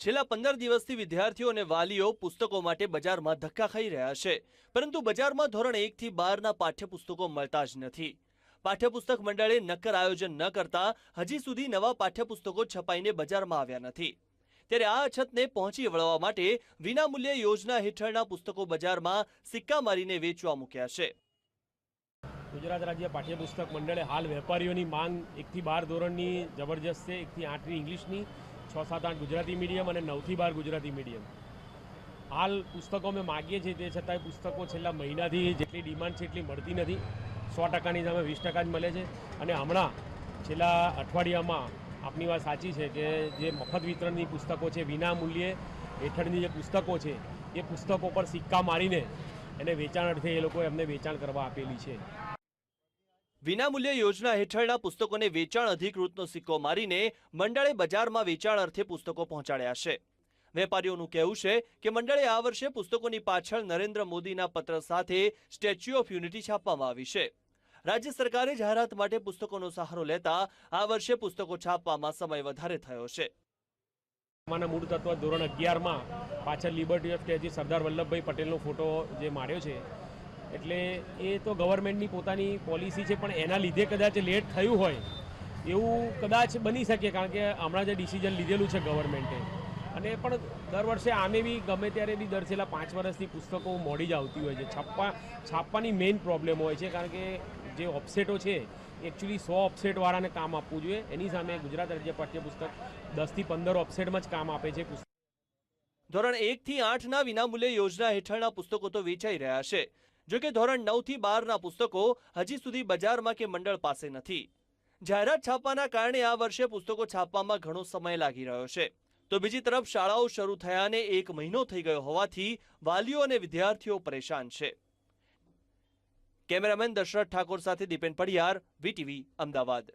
છેલ્લા પંદર દિવસથી વિદ્યાર્થીઓ અને વાલીઓ પુસ્તકો માટે બજારમાં ધક્કા ખાઈ રહ્યા છે. પરંતુ બજારમાં ધોરણ એકથી બારના પાઠ્યપુસ્તકો મળતા જ નથી. પાઠ્યપુસ્તક મંડળે નક્કર આયોજન ન કરતા હજી સુધી નવા પાઠ્યપુસ્તકો છપાઈને બજારમાં આવ્યા નથી. ત્યારે આ અછતને પહોંચી વળવા માટે વિનામૂલ્ય યોજના હેઠળના પુસ્તકો બજારમાં સિક્કા મારીને વેચવા મૂક્યા છે. ગુજરાત રાજ્ય પાઠ્યપુસ્તક મંડળે હાલ વેપારીઓની માંગ એકથી બાર ધોરણની, જબરજસ્ત છે, એકથી આઠની ઇંગ્લિશની છ સાત આઠ ગુજરાતી મીડિયમ અને નવથી બાર ગુજરાતી મીડિયમ હાલ પુસ્તકો અમે માગીએ છીએ, તે છતાંય પુસ્તકો છેલ્લા મહિનાથી જેટલી ડિમાન્ડ છે એટલી મળતી નથી. સો ટકાની સામે વીસ ટકા જ મળે છે. અને હમણાં છેલ્લા અઠવાડિયામાં આપની વાત સાચી છે કે જે મફત વિતરણની પુસ્તકો છે, વિના મૂલ્યે હેઠળની જે પુસ્તકો છે, એ પુસ્તકો પર સિક્કા મારીને એને વેચાણ અર્થે એ લોકો એમને વેચાણ કરવા આપેલી છે. વિનામૂલ્ય યોજના હેઠળના પુસ્તકોને વેચાણ અધિકૃતનો સિક્કો મારીને મંડળે બજારમાં વેચાણ અર્થે પુસ્તકો પહોંચાડ્યા છે. વેપારીઓનું કહેવું છે કે મંડળે આ વર્ષે પુસ્તકોની પાછળ નરેન્દ્ર મોદીના પત્ર સાથે સ્ટેચ્યુ ઓફ યુનિટી છાપવામાં આવી છે. રાજ્ય સરકારે જાહેરાત માટે પુસ્તકોનો સહારો લેતા આ વર્ષે પુસ્તકો છાપવામાં સમય વધારે થયો છે. માના મૂળ તત્વ ધોરણ અગિયારમાં પાછળ liberty of statue Sardar Vallabhbhai પટેલનો ફોટો જે માર્યો છે એટલે એ તો ગવર્મેન્ટની પોતાની પોલિસી છે, પણ એના લીધે કદાચ લેટ થયું હોય, એવું કદાચ બની શકે, કારણ કે હમણાં જે ડિસિઝન લીધેલું છે ગવર્મેન્ટે અને પણ દર વર્ષે આમે બી ગમે ત્યારે બી દર છેલ્લા પાંચ વર્ષથી પુસ્તકો મોડી જ આવતી હોય છે. છાપવા, છાપવાની મેઇન પ્રોબ્લેમ હોય છે, કારણ કે જે ઓફસેટો છે એકચ્યુઅલી સો ઓફસેટવાળાને કામ આપવું જોઈએ. એની સામે ગુજરાત રાજ્ય પાઠ્યપુસ્તક દસથી પંદર ઓફસેટમાં જ કામ આપે છે ધોરણ એકથી આઠના વિનામૂલ્ય યોજના હેઠળના પુસ્તકો તો વેચાઈ રહ્યા છે. જો કે ધોરણ નવથી બારના પુસ્તકો હજી સુધી બજારમાં કે મંડળ પાસે નથી. જાહેરાત છાપવાના કારણે આ વર્ષે પુસ્તકો છાપવામાં ઘણો સમય લાગી રહ્યો છે. તો બીજી તરફ શાળાઓ શરૂ થયાને એક મહિનો થઈ ગયો હોવાથી વાલીઓ અને વિદ્યાર્થીઓ પરેશાન છે. કેમેરામેન દશરથ ઠાકોર સાથે દીપેન પડિયાર, વીટીવી, અમદાવાદ.